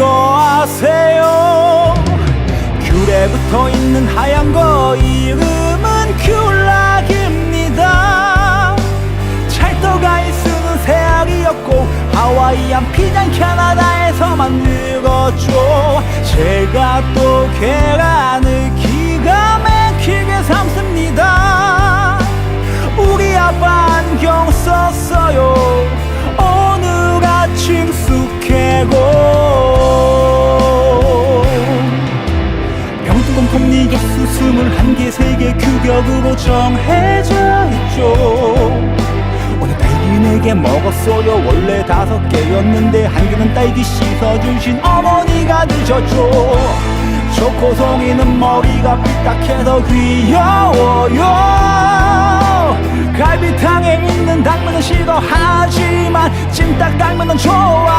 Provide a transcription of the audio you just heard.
그거 아세요. 귤에 붙어 있는 하얀 거 이름은 귤락입니다. 찰떡아이 쓰는 새알이었고 하와이안 피자는 캐나다에서 만들었죠 제가 또 계란을 기가 막히게 삶습니다. 우리 아빠 안경 썼어요 톱니개수 스물한 개 세 개 규격으로 정해져 있죠. 오늘 딸기 네개 먹었어요. 원래 다섯 개였는데 한 개는 딸기 씻어주신 어머니가 드셨죠. 초코송이는 머리가 삐딱해서 귀여워요. 갈비탕에 있는 당면은 싫어하지만 찜닭 당면은 좋아요